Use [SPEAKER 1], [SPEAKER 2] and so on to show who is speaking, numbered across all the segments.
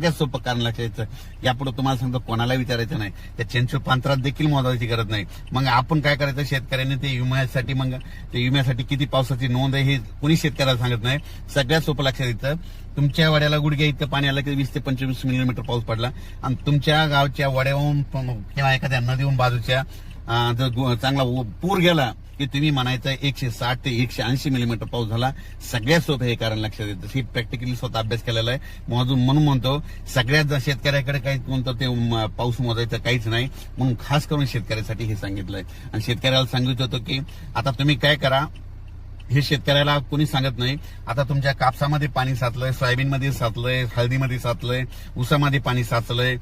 [SPEAKER 1] सगळ्यात सोपं कारण लक्षात यायचं यापुढे तुम्हाला सांगतो कोणाला विचारायचं नाही. त्या चेंचूर पांत्रात देखील मोजायची गरज नाही. मग आपण काय करायचं? शेतकऱ्यांनी ते विम्यासाठी मग ते विम्यासाठी किती पावसाची नोंद आहे हे कोणी शेतकऱ्याला सांगत नाही. सगळ्यात सोपं लक्षात येतं. तुमच्या वड्याला गुडघ्या इतकं पाणी आलं की वीस ते पंचवीस मिलीमीटर पाऊस पडला. आणि तुमच्या गावच्या वड्याहून किंवा एखाद्या नदीहून बाजूच्या जर चांगला उ- पूर गेला की तुम्ही म्हणायचं एकशे साठ ते एकशे ऐंशी मिलीमीटर पाऊस झाला. सगळ्यात सोपं हे कारण लक्षात येतं. ही प्रॅक्टिकली स्वतः अभ्यास केलेला आहे. म्हणून म्हणून म्हणतो सगळ्यात शेतकऱ्याकडे काही कोणतं ते पाऊस मोजायचं काहीच नाही. म्हणून खास करून शेतकऱ्यासाठी हे सांगितलंय. आणि शेतकऱ्याला सांगितलं होतं की आता तुम्ही काय करा हे शेतकऱ्याला कोणी सांगत नाही. आता तुमच्या कापसामध्ये पाणी साचलंय सोयाबीनमध्ये साचलंय हळदीमध्ये साचलंय ऊसामध्ये पाणी साचलंय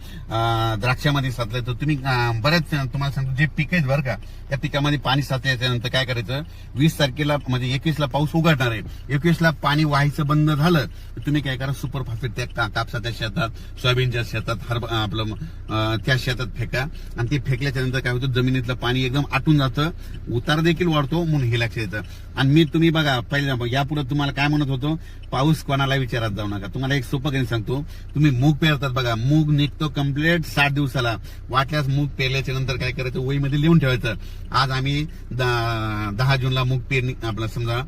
[SPEAKER 1] द्राक्षामध्ये साचलंय. तर तुम्ही बऱ्याच बरेच तुम्हाला सांगतो जे पीक आहेत बरं का त्या पिकामध्ये पाणी साचल्याच्या नंतर काय करायचं? वीस तारखेला म्हणजे एकवीसला पाऊस उघडणार आहे. एकवीसला पाणी व्हायचं बंद झालं तर तुम्ही काय करा सुपर फॉस्फेट त्या कापसाच्या शेतात सोयाबीनच्या शेतात हर आपलं त्या शेतात फेका. आणि ते फेकल्याच्या नंतर काय होतं जमिनीतलं पाणी एकदम आटून जातं. उतार देखील वाढतो म्हणून हे लक्षात येतं. आणि मी तुम्ही बघा पहिल्या यापुढे तुम्हाला काय म्हणत होतो? पाऊस कोणाला विचारात जाऊ नका. तुम्हाला एक सोपं काही सांगतो? तुम्ही मूग पेरतात बघा. मूग निघतो कंप्लीट साठ दिवसाला. वाटल्यास मूग पेरल्याच्या नंतर काय करायचं? वहीमध्ये लिहून ठेवायचं. आज आम्ही दहा जूनला मूग पेरणी आपला समजा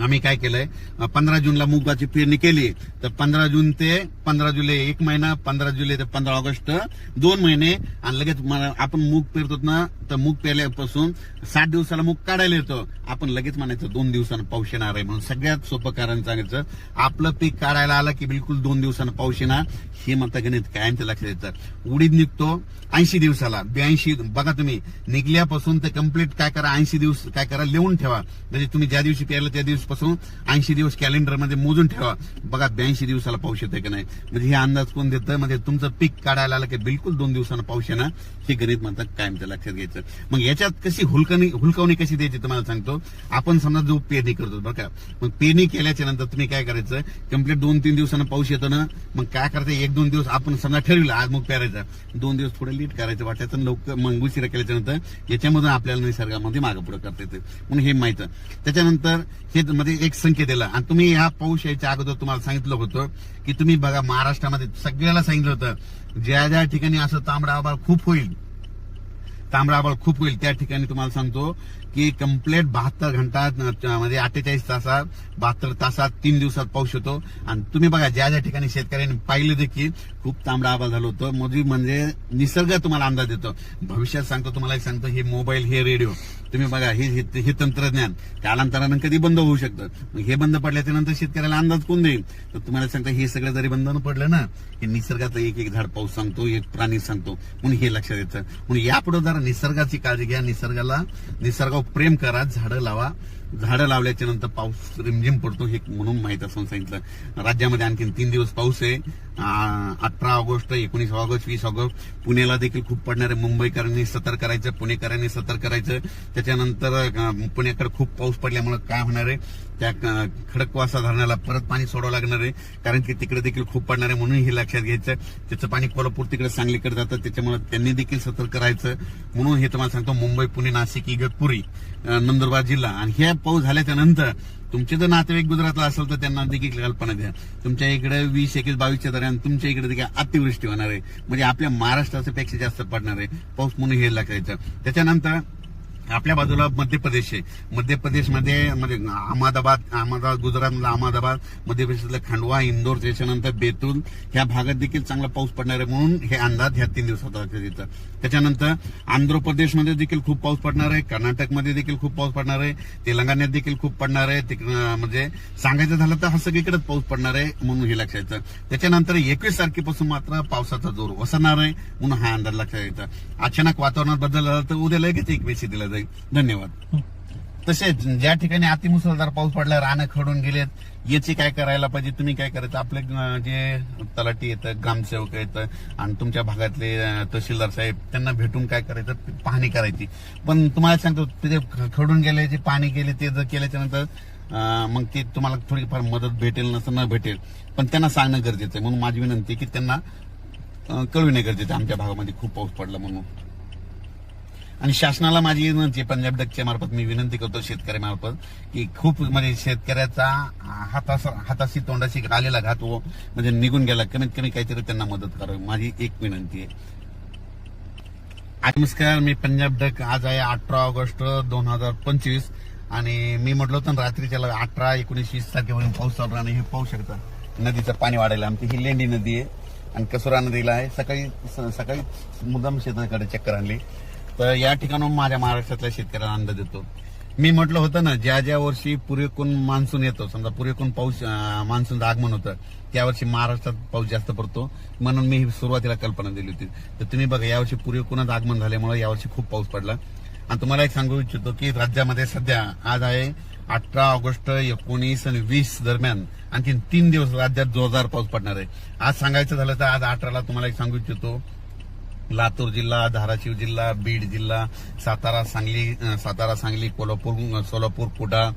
[SPEAKER 1] आम्ही काय केलंय? पंधरा जूनला मुगाची पेरणी केली. तर पंधरा जून ते पंधरा जुलै एक महिना पंधरा जुलै ते पंधरा ऑगस्ट दोन महिने. आणि लगेच आपण मूग पेरतो ना तर मूग पेरल्यापासून सात दिवसाला मूग काढायला येतो. आपण लगेच म्हणायचं दोन दिवसानं पाऊस येणार आहे. म्हणून सगळ्यात सोपं कारण सांगायचं आपलं पीक काढायला आलं की बिलकुल दोन दिवसानं पाऊस येणार. हे म्हणता गणित कायमचं लक्षात येतं उडीद निघतो ऐंशी दिवसाला. ब्याऐंशी बघा तुम्ही निघल्यापासून ते कंप्लीट काय करा ऐंशी दिवस काय करा लिहून ठेवा. म्हणजे तुम्ही ज्या दिवशी पेरलं त्या दिवसापासून ऐंशी दिवस कॅलेंडरमध्ये मोजून ठेवा. बघा ब्याऐंशी दिवसाला पाऊस येतोय की नाही. म्हणजे हे अंदाज कोण देतं? म्हणजे तुमचं पीक काढायला आलं की बिलकुल दोन दिवसानं पाऊस येणार हे गणित म्हणतात कायमचं लक्षात घ्यायचं. मग याच्यात कशी हुलकणी हुलकवणी कशी द्यायची तुम्हाला सांगतो? आपण समजा जो पेरणी करतो बरं का. मग पेरणी केल्याच्यानंतर तुम्ही काय करायचं? कंप्लीट दोन तीन दिवसानं पाऊस येतो ना मग काय करायचं? एक दोन दिवस आपण समजा ठरविलं आज मग पेरायचं. दोन दिवस थोडं लीट करायचं वाटायचं लवकर मग उशिरा केल्याच्यानंतर याच्यामधून आपल्याला निसर्गामध्ये मागं पुढे करता येते. म्हणून हे माहिती. त्याच्यानंतर हे मध्ये एक संकेत दिला. आणि तुम्ही ह्या पाऊस यायच्या अगोदर तुम्हाला सांगितलं होतं की तुम्ही बघा महाराष्ट्रामध्ये सगळ्याला सांगितलं होतं ज्या ज्या ठिकाणी असं तांबडा आभाळ खूप होईल तांबडा आभाळ खूप होईल त्या ठिकाणी तुम्हाला सांगतो की कंप्लीट बहात्तर घंटा म्हणजे अठ्ठेचाळीस तासात बहात्तर तासात तीन दिवसात पाऊस होतो आणि तुम्ही बघा ज्या ज्या ठिकाणी शेतकऱ्यांनी पाहिलं देखील खूप तांबडा आवाज झालं होतं. मोदी म्हणजे निसर्ग तुम्हाला अंदाज देतो. भविष्यात सांगतो तुम्हाला एक सांगतो हे मोबाईल हे रेडिओ. तुम्ही बघा हे हे- तंत्रज्ञान कालांतरानं कधी बंद होऊ शकतं? हे बंद पडल्याच्या नंतर शेतकऱ्याला अंदाज कोण देईल? तर तुम्हाला सांगतो हे सगळं जरी बंद न पडलं ना हे निसर्गाचं एक एक झाड पाऊस सांगतो एक प्राणी सांगतो. म्हणून हे लक्षात येतं. म्हणून यापुढे जरा निसर्गाची काळजी घ्या. निसर्गाला निसर्गावर प्रेम करा झाडं लावा. झाडं लावल्याच्या नंतर पाऊस रिमझिम पडतो हे म्हणून माहीत असून सांगितलं राज्यामध्ये आणखी तीन दिवस पाऊस आहे. अठरा ऑगस्ट एकोणीस ऑगस्ट वीस ऑगस्ट पुण्याला देखील खूप पडणार आहे. मुंबईकरांनी सतर्क करायचं पुणेकरांनी सतर्क करायचं त्याच्यानंतर पुण्याकडे खूप पाऊस पडल्यामुळे काय होणार आहे? त्या खडकवासा धरणाला परत पाणी सोडावं लागणार आहे. कारण की तिकडे देखील खूप पडणार आहे म्हणून हे लक्षात घ्यायचं. त्याचं पाणी कोल्हापूर तिकडे सांगलीकडे जातं. त्याच्यामुळे त्यांनी देखील सतर्क राहायचं. म्हणून हे तुम्हाला सांगतो मुंबई पुणे नाशिक इगतपुरी. नंदुरबार जिल्हा. आणि हे पाऊस झाल्याच्यानंतर तुमचे जर नातेवाईक गुजरातला असेल तर त्यांना देखील कल्पना द्या. तुमच्या इकडे वीस एकवीस बावीसच्या दरम्यान तुमच्या इकडे देखील अतिवृष्टी होणार आहे. म्हणजे आपल्या महाराष्ट्राच्या पेक्षा जास्त पडणार आहे. पाऊस म्हणून हे लक्षायचं त्याच्यानंतर आपल्या बाजूला मध्य प्रदेश आहे मध्य प्रदेशमध्ये म्हणजे अहमदाबाद अहमदाबाद गुजरातमधला अहमदाबाद मध्य प्रदेशातला खंडवा इंदोर त्याच्यानंतर बेतूल ह्या भागात देखील चांगला पाऊस पडणार आहे म्हणून हे अंदाज ह्या तीन दिवसात तिथं. त्याच्यानंतर आंध्र प्रदेशमध्ये देखील खूप पाऊस पडणार आहे कर्नाटकमध्ये देखील खूप पाऊस पडणार आहे तेलंगणात देखील खूप पडणार आहे तिकडं म्हणजे सांगायचं झालं तर हा सगळीकडेच पाऊस पडणार आहे म्हणून हे लक्षात येतं. त्याच्यानंतर एकवीस तारखेपासून मात्र पावसाचा जोर वसणार आहे म्हणून हा अंदाज लक्षात येतं. अचानक वातावरणात बदल झाला तर उद्या लगेच एक दिला जाईल. धन्यवाद. तसेच ज्या ठिकाणी अतिमुसळधार पाऊस पडला रानं खडून गेलेत याची काय करायला पाहिजे तुम्ही काय करायचं? आपले जे तलाठी येतं ग्रामसेवक येतं आणि तुमच्या भागातले तहसीलदार साहेब त्यांना भेटून काय करायचं? पाहणी करायची. पण तुम्हाला सांगतो तिथे खडून गेले जे पाणी गेले ते जर केल्याच्यानंतर मग ते तुम्हाला थोडीफार मदत भेटेल नसं न भेटेल. पण त्यांना सांगणं गरजेचं आहे. म्हणून माझी विनंती की त्यांना कळविणे गरजेचं आमच्या भागामध्ये खूप पाऊस पडला म्हणून. आणि शासनाला माझी विनंती पंजाब डकच्या मार्फत मी विनंती करतो शेतकऱ्यामार्फत की खूप म्हणजे शेतकऱ्याचा हातास हाताशी तोंडाशी आलेला घात हो म्हणजे निघून गेला कमीत कमी काहीतरी त्यांना मदत करावी माझी एक विनंती आहे. नमस्कार मी पंजाब डक आज आहे अठरा ऑगस्ट दोन हजार पंचवीस आणि मी म्हटलं होतं रात्रीच्या अठरा एकोणीस वीस तारखेपर्यंत पाऊस चालू आणि हे पाहू शकता. नदीचं पाणी वाढायला आमची ही लेंडी नदी आहे आणि कसुरा नदीला आहे. सकाळी स- सकाळी मुद्दाम शेताकडे चक्कर आणली. तर या ठिकाणून माझ्या महाराष्ट्रातल्या शेतकऱ्यांना अंदाज देतो मी म्हटलं होतं ना ज्या ज्या वर्षी पुरेकून मान्सून येतो समजा पुरेकून पाऊस मान्सूनचं आगमन होतं त्यावर्षी महाराष्ट्रात पाऊस जास्त पडतो. म्हणून मी ही सुरुवातीला कल्पना दिली होती. तर तुम्ही बघा यावर्षी पुरेकूनच आगमन झाल्यामुळे यावर्षी खूप पाऊस पडला. आणि तुम्हाला एक सांगू इच्छितो की राज्यामध्ये सध्या आज आहे अठरा ऑगस्ट एकोणीस आणि वीस दरम्यान आणखी तीन दिवस राज्यात जोरदार पाऊस पडणार आहे. आज सांगायचं झालं तर आज अठराला तुम्हाला एक सांगू इच्छितो. लातूर जिल्हा धाराशिव जिल्हा बीड जिल्हा सातारा सांगली सातारा सांगली कोल्हापूर सोलापूर कुडा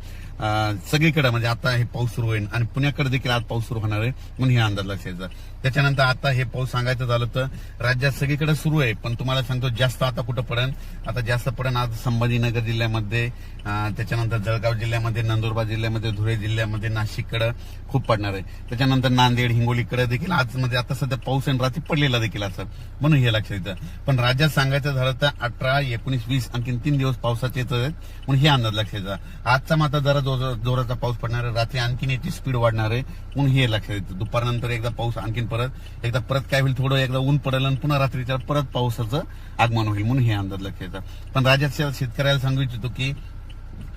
[SPEAKER 1] सगळीकडे. म्हणजे आता हे पाऊस सुरू होईल आणि पुण्याकडे देखील आज पाऊस सुरू होणार आहे म्हणून हे अंदाज लक्षायचा त्याच्यानंतर आता हे पाऊस सांगायचं झालं तर राज्यात सगळीकडे सुरू आहे. पण तुम्हाला सांगतो जास्त आता कुठं पडेल आता जास्त पडेल आज संभाजीनगर जिल्ह्यामध्ये त्याच्यानंतर जळगाव जिल्ह्यामध्ये नंदुरबार जिल्ह्यामध्ये धुळे जिल्ह्यामध्ये नाशिककडे खूप पडणार आहे. त्याच्यानंतर नांदेड हिंगोलीकडे देखील आज म्हणजे आता सध्या पाऊस आणि रात्री पडलेला देखील असं म्हणून हे लक्षात येतं. पण राज्यात सांगायचं झालं तर अठरा एकोणीस वीस आणखी तीन दिवस पावसाचे येत आहेत म्हणून हे अंदाज लक्षात येतं. आजचा मात्र जरा जोराचा पाऊस पडणार आहे. रात्री आणखीन याची स्पीड वाढणार आहे. म्हणून हे लक्षात येतं. दुपारनंतर एकदा पाऊस आणखीन परत. एकदा परत काय होईल थोडं एकदा ऊन पडेल आणि पुन्हा रात्रीच्या परत पावसाचं आगमन होईल म्हणून हे अंदाज लक्षात पण राज्यात शेतकऱ्याला सांगू इच्छितो की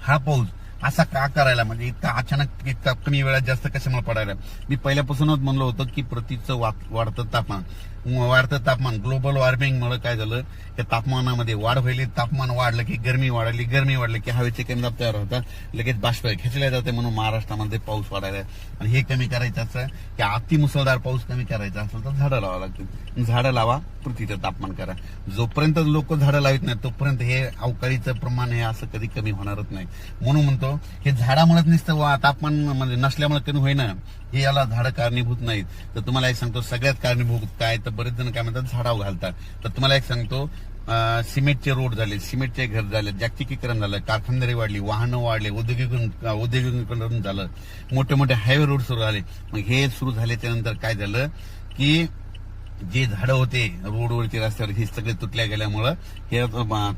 [SPEAKER 1] हा पाऊस असा का करायला? म्हणजे इतका अचानक इतका कमी वेळात जास्त कशामुळे पडायला? मी पहिल्यापासूनच म्हणलं होतं की प्रतीचं वाढतं तापमान. वाढतं तापमान ग्लोबल वॉर्मिंगमुळे काय झालं? त्या तापमानामध्ये वाढ व्हायली. तापमान वाढलं की गरमी वाढली. गरमी वाढली की हवेचे कमी दाब तयार होतात. लगेच बाष्प खेचल्या जाते म्हणून महाराष्ट्रामध्ये पाऊस वाढायला. आणि हे कमी करायचं असं की अति मुसळधार पाऊस कमी करायचा असेल तर झाडं लावा लागतील. झाडं लावा पृथ्वीचं तापमान करा. जोपर्यंत लोक झाडं लावित नाही तोपर्यंत हे अवकाळीचं प्रमाण हे असं कधी कमी होणारच नाही. म्हणून म्हणतो हे झाडामुळेच नसतं वा- तापमान म्हणजे नसल्यामुळे कमी होईना. हे याला झाडं कारणीभूत नाहीत. तर तुम्हाला एक सांगतो सगळ्यात कारणीभूत काय तर बरेच जण काय म्हणतात झाडावर घालतात. तर तुम्हाला एक सांगतो सिमेंटचे रोड झाले सिमेंटचे घर झाले जागतिकीकरण झालं कारखानदारी वाढली वाहनं वाढले औद्योगिकरण औद्योगिकरण झालं. मोठे मोठे हायवे रोड सुरू झाले. मग हे सुरू झाल्याच्यानंतर काय झालं की जे झाडं होते रोडवरती रस्त्यावर हे सगळे तुटल्या गेल्यामुळं हे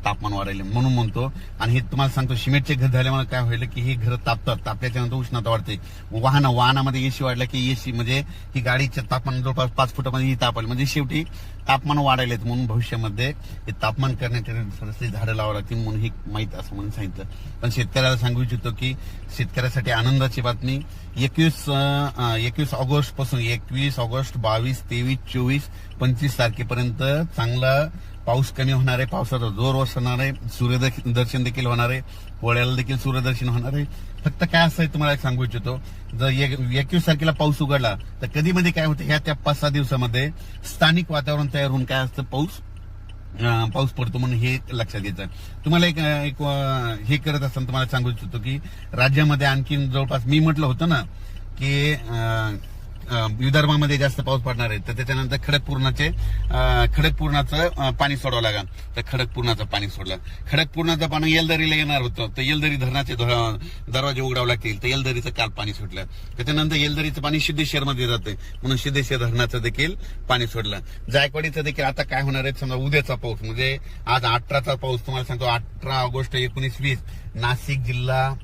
[SPEAKER 1] तापमान वाढले म्हणून म्हणतो. आणि हे तुम्हाला सांगतो सिमेंटचे घर झाल्यामुळे काय होईल की हे घर तापतात. तापल्याच्या नंतर उष्णता वाढते. वाहन वाहनामध्ये एसी वाढलं की एसी म्हणजे ही गाडीच्या तापमान जवळपास पाच फुटामध्ये ही तापल म्हणजे शेवटी तापमान वाढायलेत म्हणून भविष्यामध्ये हे तापमान करण्यासाठी झाडं लावावं लागतील म्हणून हे माहीत असं म्हणून सांगितलं. पण शेतकऱ्याला सांगू इच्छितो की शेतकऱ्यासाठी आनंदाची बातमी एकवीस एकवीस ऑगस्टपासून एकवीस ऑगस्ट बावीस तेवीस चोवीस पंचवीस तारखेपर्यंत चांगला पाऊस कमी होणार आहे. पावसाचा जोर असणार आहे. सूर्यदर्शन देखील होणार आहे. पोळ्याला देखील सूर्यदर्शन होणार आहे. फक्त काय असं आहे तुम्हाला एक सांगू इच्छितो. जर एक- एकवीस तारखेला पाऊस उघडला तर कधीमध्ये काय होतं? ह्या त्या पाच सहा दिवसामध्ये स्थानिक वातावरण तयार होऊन काय असतं? पाऊस पाऊस पडतो म्हणून हे लक्षात घ्यायचं तुम्हाला एक एक हे करत असताना तुम्हाला सांगू इच्छितो की राज्यामध्ये आणखीन जवळपास मी म्हटलं होतं ना की विदर्भामध्ये जास्त पाऊस पडणार आहे. तर त्याच्यानंतर खडकपूर्णाचे खडकपूर्णाचं पाणी सोडावं लागेल. तर खडकपूर्णाचं पाणी सोडलं. खडकपूर्णाचं पाणी येलदरीला येणार होतं. तर येलदरी धरणाचे ध- दरवाजे उघडावे लागतील. तर येलदरीचं काल पाणी सुटलं. त्याच्यानंतर येलदरीचं पाणी सिद्धेश्वरमध्ये जाते म्हणून सिद्धेश्वर धरणाचं देखील पाणी सोडलं. जायकवाडीचं देखील आता काय होणार आहे? समजा उद्याचा पाऊस. म्हणजे आज अठराचा पाऊस. तुम्हाला सांगतो अठरा ऑगस्ट एकोणीस वीस. नाशिक जिल्हा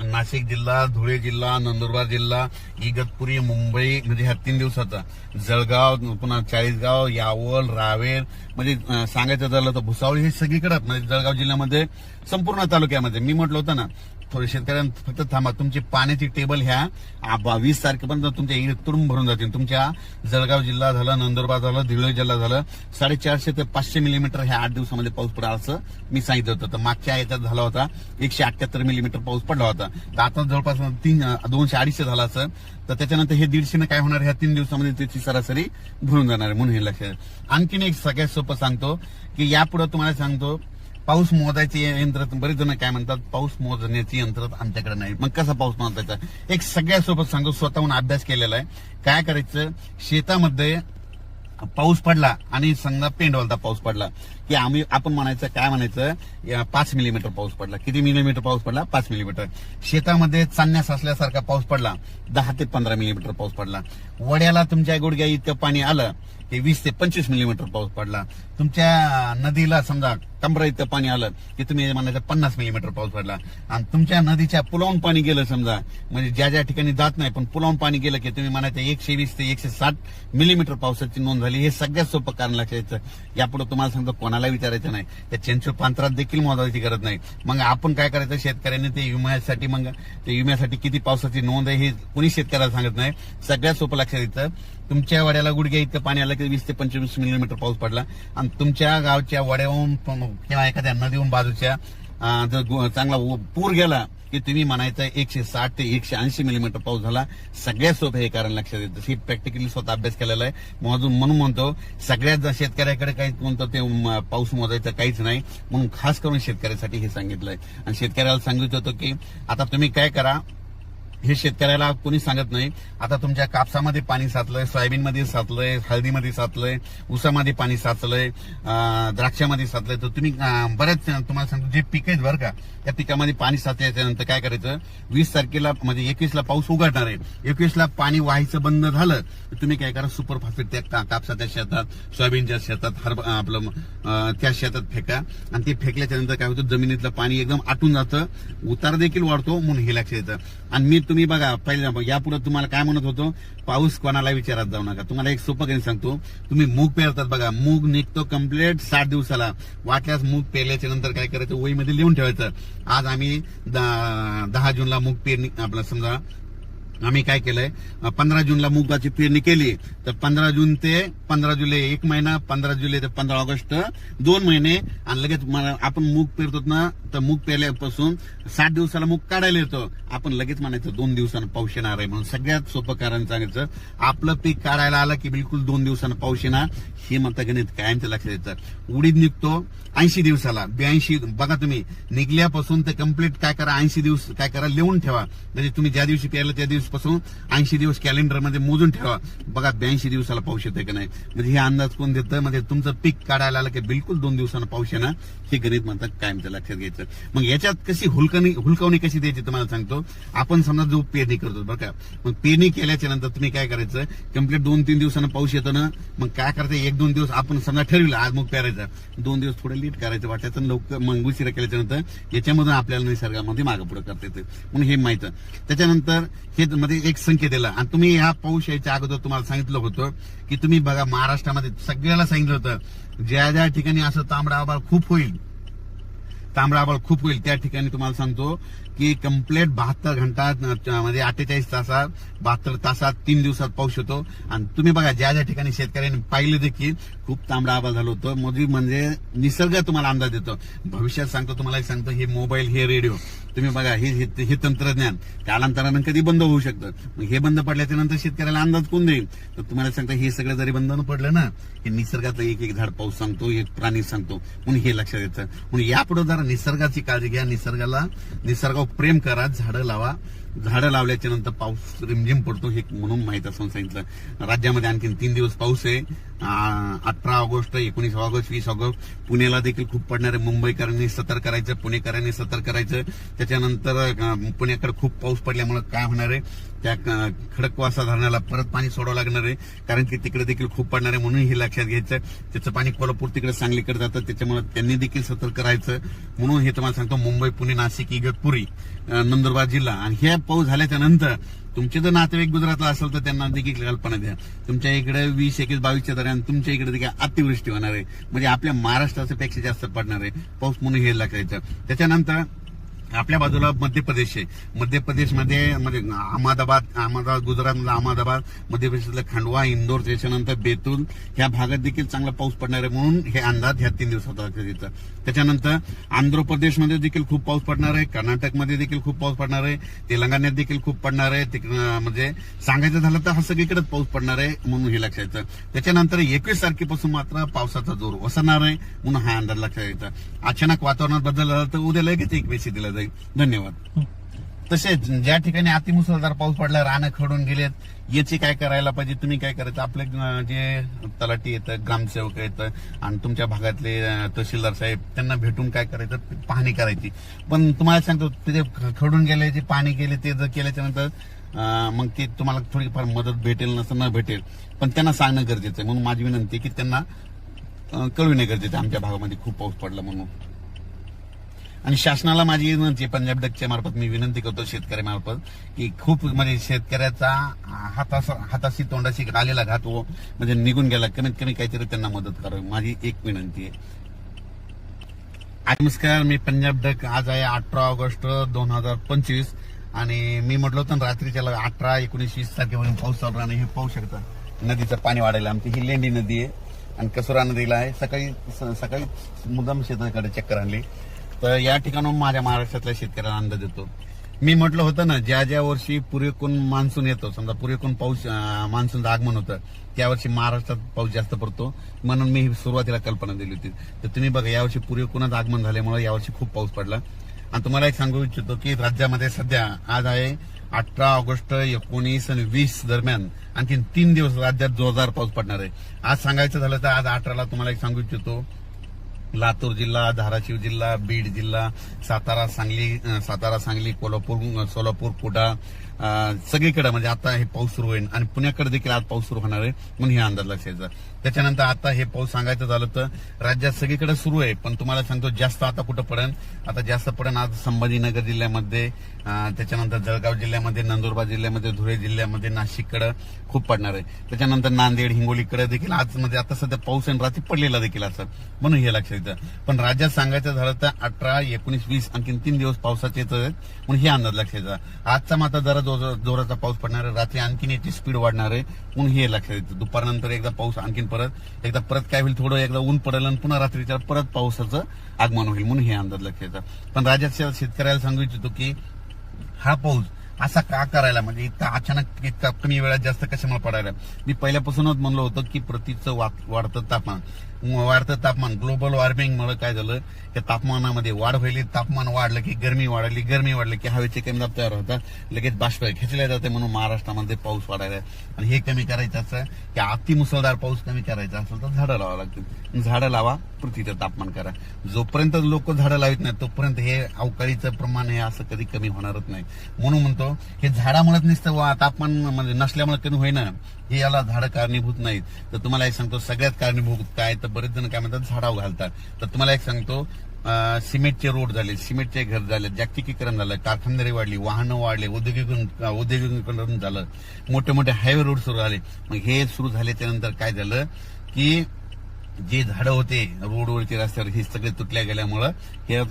[SPEAKER 1] नाशिक जिल्हा धुळे जिल्हा नंदुरबार जिल्हा इगतपुरी मुंबई म्हणजे ह्या तीन दिवसाचा जळगाव पुन्हा चाळीसगाव यावल रावेर म्हणजे सांगायचं झालं तर भुसावळ हे सगळीकडे म्हणजे जळगाव जिल्ह्यामध्ये संपूर्ण तालुक्यामध्ये. मी म्हटलं होतं ना थोडे शेतकऱ्यांना फक्त थांबा. तुमची पाण्याची टेबल ह्या. बावीस बा- वीस तारखेपर्यंत तुमच्या इकडे तुडूंब भरून जातील. तुमच्या जळगाव जिल्हा झाला नंदुरबार झालं धुळे जिल्हा झालं. साडेचारशे ते पाचशे मिलीमीटर ह्या आठ दिवसामध्ये पाऊस पडला असं मी सांगितलं होतं. तर मागच्या याच्यात झाला होता एकशे अठ्याहत्तर मिलीमीटर पाऊस पडला होता. तर आता जवळपास तीन दोनशे अडीचशे झाला असं. तर त्याच्यानंतर हे दीडशेनं काय होणार? ह्या तीन दिवसामध्ये त्याची सरासरी भरून जाणार आहे म्हणून हे लक्षात आणखीन एक सगळ्यात सोपं सांगतो की यापुढे तुम्हाला सांगतो पाऊस मोजायचे यंत्र बरेच जण काय म्हणतात पाऊस मोजण्याची यंत्र आमच्याकडे नाही. मग कसा पाऊस मोजायचा? एक सगळ्यासोबत सांगतो स्वतःहून अभ्यास केलेला आहे. काय करायचं? शेतामध्ये पाऊस पडला आणि समजा पेंडवलता पाऊस पडला की आम्ही आपण म्हणायचं काय म्हणायचं? या पाच मिलीमीटर पाऊस पडला. किती मिलीमीटर पाऊस पडला? पाच मिलीमीटर शेतामध्ये चांदण्यास असल्यासारखा पाऊस पडला. दहा ते पंधरा मिलीमीटर पाऊस पडला. वड्याला तुमच्या गुडघ्या इतकं पाणी आलं ते वीस ते पंचवीस मिलीमीटर पाऊस पडला. तुमच्या नदीला समजा कमरा इथं पाणी आलं की तुम्ही म्हणायचं पन्नास मिलीमीटर पाऊस पडला. आणि तुमच्या नदीच्या पुलावून पाणी गेलं समजा म्हणजे ज्या ज्या ठिकाणी जात नाही पण पुलावून पाणी गेलं की तुम्ही म्हणायचं एकशे वीस ते एकशे साठ मिलीमीटर पावसाची नोंद झाली हे सगळ्यात सोपं कारण लक्षात यापुढे तुम्हाला सांगतो कोणाला विचारायचं नाही. त्या चेंचूर देखील मोजायची गरज नाही. मग आपण काय करायचं? शेतकऱ्यांनी ते विम्यासाठी मग ते विम्यासाठी किती पावसाची नोंद आहे हे कोणी शेतकऱ्याला सांगत नाही. सगळ्यात सोपं लक्षात येतं. तुमच्या वड्याला गुडघ्या इथं पाणी आलं की वीस ते पंचवीस मिलीमीटर पाऊस पडला. आणि तुमच्या गावच्या वड्याहून किंवा एखाद्या नदीहून बाजूच्या जर चांगला पूर गेला की तुम्ही म्हणायचं एकशे साठ ते एकशे ऐंशी मिलीमीटर पाऊस झाला. सगळ्यात सोपं हे कारण लक्षात येतं. ही प्रॅक्टिकली स्वतः अभ्यास केलेला आहे. म्हणून म्हणून म्हणतो सगळ्यात शेतकऱ्याकडे काही कोणतं ते पाऊस मोजायचं काहीच नाही. म्हणून खास करून शेतकऱ्यासाठी हे सांगितलंय. आणि शेतकऱ्याला सांगितलं होतं की आता तुम्ही काय करा हे शेतकऱ्याला कोणी सांगत नाही. आता तुमच्या कापसामध्ये पाणी साचलंय सोयाबीनमध्ये साचलंय हळदीमध्ये साचलंय ऊसामध्ये पाणी साचलंय द्राक्षामध्ये साचलंय. तर तुम्ही बऱ्याच बरेच तुम्हाला सांगतो जे पीक आहेत बरं का त्या पिकामध्ये पाणी साचल्याच्या नंतर काय करायचं वीस तारखेला म्हणजे एकवीसला पाऊस उघडणार आहे. एकवीसला पाणी व्हायचं बंद झालं तर तुम्ही काय करा सुपर फॉस्फेट त्या कापसाच्या शेतात सोयाबीनच्या शेतात हर आपलं त्या शेतात फेका. आणि ते फेकल्याच्या नंतर काय होतं जमिनीतलं पाणी एकदम आटून जातं उतार देखील वाढतो म्हणून हे लक्षात येतं. आणि मी तुम्ही बघा पहिल्या यापुढे तुम्हाला काय म्हणत होतो? पाऊस कोणाला विचारात जाऊ नका. तुम्हाला एक सोपं काही सांगतो? तुम्ही मूग पेरतात बघा. मूग निघतो कंप्लीट साठ दिवसाला. वाटल्यास मूग पेरल्याच्या नंतर काय करायचं? वहीमध्ये लिहून ठेवायचं. आज आम्ही दहा जूनला मूग पेरणी आपला समजा आम्ही काय केलंय पंधरा जूनला मुगाची पेरणी केली तर पंधरा जून ते पंधरा जुलै एक महिना पंधरा जुलै ते पंधरा ऑगस्ट दोन महिने आणि लगेच आपण मूग पेरतो ना तर मूग पेरल्यापासून सात दिवसाला मूग काढायला येतो. आपण लगेच म्हणायचं दोन दिवसानं पाऊस येणार आहे म्हणून. सगळ्यात सोपं कारण सांगायचं आपलं पीक काढायला आलं की बिलकुल दोन दिवसानं पाऊस येणार हे म्हणता गणित कायमचं लक्षात येतं. उडीद निघतो ऐंशी दिवसाला ब्याऐंशी बघा तुम्ही निघल्यापासून ते कंप्लीट काय करा ऐंशी दिवस काय करा लिहून ठेवा. म्हणजे तुम्ही ज्या दिवशी पेरलं त्या दिवशी दिवसापासून ऐंशी दिवस कॅलेंडरमध्ये मोजून ठेवा. बघा ब्याऐंशी दिवसाला पाऊस येतोय का नाही. म्हणजे हे अंदाज कोण देतं? म्हणजे तुमचं पीक काढायला आलं की बिलकुल दोन दिवसानं पाऊस येणार? हे गणित म्हणतात कायमचं लक्षात घ्यायचं. मग याच्यात कशी हुलकणी हुलकवणी कशी द्यायची तुम्हाला सांगतो? आपण समजा जो पेरणी करतो बरं का? मग पेरणी केल्याच्यानंतर तुम्ही काय करायचं? कंप्लीट दोन तीन दिवसानं पाऊस येतो ना मग काय करायचं? एक दोन दिवस आपण समजा ठरविलं आज मग पेरायचं. दोन दिवस थोडं लीट करायचं वाटायचं लवकर मग उशिरा केल्याच्यानंतर याच्यामधून आपल्याला निसर्गामध्ये मागं पुढे करता येतं. म्हणून हे माहीत त्याच्यानंतर हे मध्ये एक संकेत दिला. आणि तुम्ही ह्या पाऊस यायच्या अगोदर तुम्हाला सांगितलं होतं की तुम्ही बघा महाराष्ट्रामध्ये सगळ्याला सांगितलं होतं ज्या ज्या ठिकाणी असं तांबडा आभाळ खूप होईल तांबडा आभाळ खूप होईल त्या ठिकाणी तुम्हाला सांगतो की कंप्लीट बहात्तर घंटा म्हणजे अठ्ठेचाळीस तासात बहात्तर तासात तीन दिवसात पाऊस होतो आणि तुम्ही बघा ज्या ज्या ठिकाणी शेतकऱ्यांनी पाहिलं देखील खूप तांबडा आभाळ झालं होतं. म्हणजे म्हणजे निसर्ग तुम्हाला अंदाज देतो. भविष्यात सांगतो तुम्हाला सांगतो हे मोबाईल हे रेडिओ. तुम्ही बघा हे हे- तंत्रज्ञान कालांतरानं कधी बंद होऊ शकतं? मग हे बंद पडल्याच्या नंतर शेतकऱ्याला अंदाज कोण देईल? तर तुम्हाला सांगता हे सगळं जरी बंद पडलं ना हे निसर्गाचं एक एक झाड पाऊस सांगतो एक प्राणी सांगतो म्हणून हे लक्षात येतं? म्हणून यापुढे जरा निसर्गाची काळजी घ्या निसर्गाला निसर्गावर प्रेम करा झाडं लावा. झाडं लावल्याच्या नंतर पाऊस रिमझिम पडतो हे म्हणून माहीत असं सांगितलं. राज्यामध्ये आणखीन तीन दिवस पाऊस आहे. अठरा ऑगस्ट एकोणीस ऑगस्ट वीस ऑगस्ट पुण्याला देखील खूप पडणार आहे. मुंबईकरांनी सतर्क करायचं पुणेकरांनी सतर्क करायचं त्याच्यानंतर पुण्याकडे खूप पाऊस पडल्यामुळे काय होणार आहे? त्या खडकवासा धरणाला परत पाणी सोडावं लागणार आहे. कारण की तिकडे देखील खूप पडणार आहे म्हणून हे लक्षात घ्यायचं. त्याचं पाणी कोल्हापूर तिकडे सांगलीकडे जातं. त्याच्यामुळे त्यांनी देखील सतर्क राहायचं. म्हणून हे तुम्हाला सांगतो मुंबई पुणे नाशिक इगतपुरी नंदुरबार जिल्हा. आणि हे पाऊस झाल्याच्यानंतर तुमचे जर नातेवाईक गुजरातला असेल तर त्यांना देखील कल्पना द्या. तुमच्या इकडे वीस एकवीस बावीसच्या दरम्यान तुमच्या इकडे देखील अतिवृष्टी होणार आहे. म्हणजे आपल्या महाराष्ट्राच्या पेक्षा जास्त पडणार आहे. पाऊस म्हणून हे लागायचं त्याच्यानंतर आपल्या बाजूला मध्य प्रदेश आहे. मध्य प्रदेशमध्ये म्हणजे अहमदाबाद अहमदाबाद गुजरातमधला म्हणजे अहमदाबाद मध्य प्रदेशातलं खंडवा इंदोर त्याच्यानंतर बेतूल ह्या भागात देखील चांगला पाऊस पडणार आहे म्हणून हे अंदाज ह्या तीन दिवसात लक्षात येतं त्याच्यानंतर आंध्र प्रदेशमध्ये देखील खूप पाऊस पडणार आहे कर्नाटकमध्ये देखील खूप पाऊस पडणार आहे तेलंगणात देखील खूप पडणार आहे तिकडं म्हणजे सांगायचं झालं तर हा सगळीकडेच पाऊस पडणार आहे म्हणून हे लक्षात येतं. त्याच्यानंतर एकवीस तारखेपासून मात्र पावसाचा जोर ओसरणार आहे म्हणून हा अंदाज लक्षात येतं. अचानक वातावरणात बदल झाला तर उद्या लगेच एकवीस दिला जाईल. धन्यवाद. तसेच ज्या ठिकाणी अतिमुसळधार पाऊस पडला रानं खडून गेलेत याची काय करायला पाहिजे तुम्ही काय करायचं? आपले जे तलाठी येतं ग्रामसेवक येतं आणि तुमच्या भागातले तहसीलदार साहेब त्यांना भेटून काय करायचं? पाहणी करायची. पण तुम्हाला सांगतो ते खडून गेले जे पाणी गेले ते जर केल्याच्यानंतर मग ते तुम्हाला थोडीफार मदत भेटेल नसं न भेटेल. पण त्यांना सांगणं गरजेचं आहे. म्हणून माझी विनंती की त्यांना कळविणे गरजेचं आमच्या भागामध्ये खूप पाऊस पडला म्हणून. आणि शासनाला माझी विनंती आहे, पंजाब डकच्या मार्फत मी विनंती करतो शेतकऱ्यामार्फत की खूप म्हणजे शेतकऱ्याचा हातास हाताशी तोंडाशी आलेला घात हो, म्हणजे निघून गेला कमीत कमी काहीतरी त्यांना मदत करावी माझी एक विनंती आहे. नमस्कार मी पंजाब डक आज आहे अठरा ऑगस्ट दोन हजार पंचवीस आणि मी म्हटलं होतं रात्रीच्या अठरा एकोणीस वीस तारखेपर्यंत पाऊस चालू आणि हे पाहू शकता. नदीचं पाणी वाढायला आमची ही लेंडी नदी आहे आणि कसुरा नदीला आहे. सकाळी स- सकाळी मुद्दाम शेताकडे चक्कर आणली. तर या ठिकाणून माझ्या महाराष्ट्रातल्या शेतकऱ्यांना अंदाज देतो मी म्हटलं होतं ना ज्या ज्या वर्षी पुरेकून मान्सून येतो समजा पुरेकून पाऊस मान्सूनचं आगमन होतं त्या वर्षी महाराष्ट्रात पाऊस जास्त पडतो. म्हणून मी ही सुरुवातीला कल्पना दिली होती. तर तुम्ही बघा यावर्षी पुरेकूनच आगमन झाल्यामुळे यावर्षी खूप पाऊस पडला. आणि तुम्हाला एक सांगू इच्छितो की राज्यामध्ये सध्या आज आहे अठरा ऑगस्ट एकोणीस आणि वीस दरम्यान आणखी तीन दिवस राज्यात जोरदार पाऊस पडणार आहे. आज सांगायचं झालं तर आज अठराला तुम्हाला एक सांगू इच्छितो. लातूर जिल्हा धाराशिव जिल्हा बीड जिल्हा सातारा सांगली सातारा सांगली कोल्हापूर सोलापूर कुडा सगळीकडे. म्हणजे आता हे पाऊस सुरू होईल आणि पुण्याकडे देखील आज पाऊस सुरू होणार आहे. म्हणून हे अंदाज लक्षायचा त्याच्यानंतर आता हे पाऊस सांगायचं झालं तर राज्यात सगळीकडे सुरू आहे. पण तुम्हाला सांगतो जास्त आता कुठं पडेल आता जास्त पडेल आज संभाजीनगर जिल्ह्यामध्ये त्याच्यानंतर जळगाव जिल्ह्यामध्ये नंदुरबार जिल्ह्यामध्ये धुळे जिल्ह्यामध्ये नाशिककडे खूप पडणार आहे. त्याच्यानंतर नांदेड हिंगोलीकडे देखील आज म्हणजे आता सध्या पाऊस आणि रात्री पडलेला देखील असं म्हणून हे लक्षात येतं. पण राज्यात सांगायचं झालं तर अठरा एकोणीस वीस आणखी तीन दिवस पावसाचे येत आहेत म्हणून हे अंदाज लक्षात येतं. आजचा मात्र जरा जोराचा पाऊस पडणार आहे. रात्री आणखीन याची स्पीड वाढणार आहे म्हणून हे लक्षात येतं. दुपारनंतर एकदा पाऊस आणखीन परत. एकदा परत काय होईल थोडं एकदा ऊन पडेल आणि पुन्हा रात्रीच्या परत पावसाचं आगमन होईल म्हणून हे अंदाज लक्षात पण राज्याच्या शेतकऱ्याला सांगू इच्छितो की हा पाऊस असा का करायला? म्हणजे इतका अचानक इतका कमी वेळात जास्त कशामुळे पडायला? मी पहिल्यापासूनच म्हणलो होतं की प्रतीचं वाढतं तापमान. वाढतं तापमान. ग्लोबल वॉर्मिंगमुळे काय झालं? की तापमानामध्ये वाढ व्हायली. तापमान वाढलं की गरमी वाढली. गरमी वाढली की हवेचे कमी दाब तयार होतात. लगेच बाष्प खेचले जाते म्हणून महाराष्ट्रामध्ये पाऊस वाढायला. आणि हे कमी करायचं असं की अति मुसळधार पाऊस कमी करायचा असेल तर झाडं लावा लागतील. झाडं लावा पृथ्वीचं तापमान करा. जोपर्यंत लोक झाडं लावित नाही तोपर्यंत हे अवकाळीचं प्रमाण हे असं कधी कमी होणारच नाही. म्हणून म्हणतो हे झाडामुळेच नुसतं वा- तापमान म्हणजे नसल्यामुळे कमी होईना. हे याला झाडं कारणीभूत नाहीत. तर तुम्हाला एक सांगतो सगळ्यात कारणीभूत काय तर बरेच जण काय म्हणतात झाडावर घालतात. तर तुम्हाला एक सांगतो सिमेंटचे रोड झाले सिमेंटचे घर झाले जागतिकीकरण झालं कारखानदारी वाढली वाहनं वाढले औद्योगिकरण औद्योगिकरण झालं. मोठे मोठे हायवे रोड सुरू झाले. मग हे सुरू झाले त्यानंतर काय झालं की जे झाडं होते रोडवरती रस्त्यावर हे सगळे तुटल्या गेल्यामुळं हे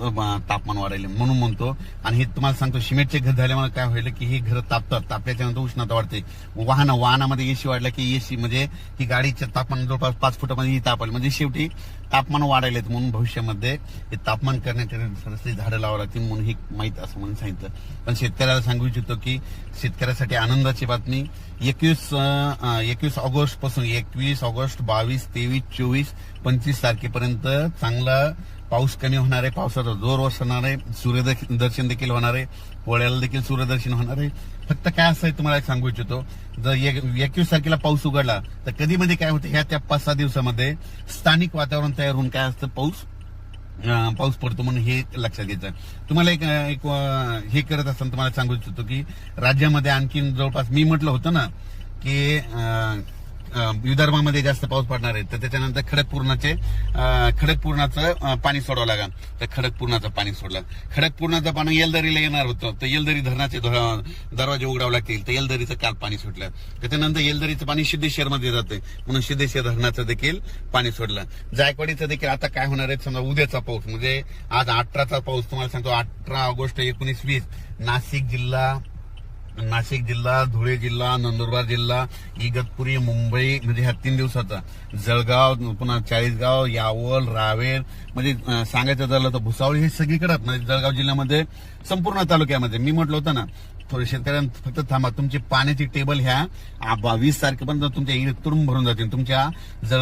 [SPEAKER 1] तापमान वाढले म्हणून म्हणतो. आणि हे तुम्हाला सांगतो सिमेंटचे घर झाल्यामुळे काय व्हायलं की हे घरं तापतात. तापल्याच्या नंतर उष्णता वाढते. वाहन वाहनामध्ये एसी वाढलं की एसी म्हणजे ही गाडीचं तापमान जवळपास पाच फुटामध्ये ही आली म्हणजे शेवटी तापमान वाढायलेत म्हणून भविष्यामध्ये हे तापमान करण्यासाठी झाडं लावा लागतील म्हणून ही माहीत असं म्हणून सांगितलं. पण शेतकऱ्याला सांगू इच्छितो की शेतकऱ्यासाठी आनंदाची बातमी एकवीस एकवीस ऑगस्टपासून एकवीस ऑगस्ट बावीस तेवीस चोवीस पंचवीस तारखेपर्यंत चांगला पाऊस कमी होणार आहे पावसाचा जोर ओसरणार आहे सूर्यदर्शन देखील होणार आहे पोळ्याला देखील सूर्यदर्शन होणार आहे. फक्त काय असं आहे तुम्हाला एक सांगू इच्छितो जर एकवीस तारखेला पाऊस उघडला तर कधी मध्ये काय होतं ह्या त्या पाच सहा दिवसामध्ये स्थानिक वातावरण तयार होऊन काय असतं पाऊस पाऊस पडतो म्हणून हे लक्षात घ्यायचं. तुम्हाला एक एक हे करत असताना तुम्हाला सांगू इच्छितो की राज्यामध्ये आणखीन जवळपास मी म्हटलं होतं ना की विदर्भामध्ये जास्त पाऊस पडणार आहे. तर त्याच्यानंतर खडकपूर्णाचे खडकपूर्णाचं पाणी सोडावं लागेल. तर खडकपूर्णाचं पाणी सोडलं. खडकपूर्णाचं पाणी येलदरीला येणार होतं. तर येलदरी धरणाचे ध- दरवाजे उघडावं लागतील. तर येलदरीचं काल पाणी सुटलं. त्याच्यानंतर येलदरीचं पाणी सिद्धेश्वरमध्ये जाते म्हणून सिद्धेश्वर धरणाचं देखील पाणी सोडलं. जायकवाडीचं देखील आता काय होणार आहे? समजा उद्याचा पाऊस. म्हणजे आज अठराचा पाऊस. तुम्हाला सांगतो अठरा ऑगस्ट एकोणीस वीस. नाशिक जिल्हा नाशिक जिल्हा धुळे जिल्हा नंदुरबार जिल्हा इगतपुरी मुंबई म्हणजे ह्या तीन दिवसाचा. जळगाव पुन्हा चाळीसगाव यावल रावेर म्हणजे सांगायचं झालं तर भुसावळ हे सगळीकडे म्हणजे जळगाव जिल्ह्यामध्ये संपूर्ण तालुक्यामध्ये. मी म्हटलं होतं ना थोडे शेतकऱ्यांना फक्त थांबा. तुमची पाण्याची टेबल ह्या बावीस वीस तारखेपर्यंत तुमच्या इकडे तुरुंब भरून जातील. तुमच्या जळ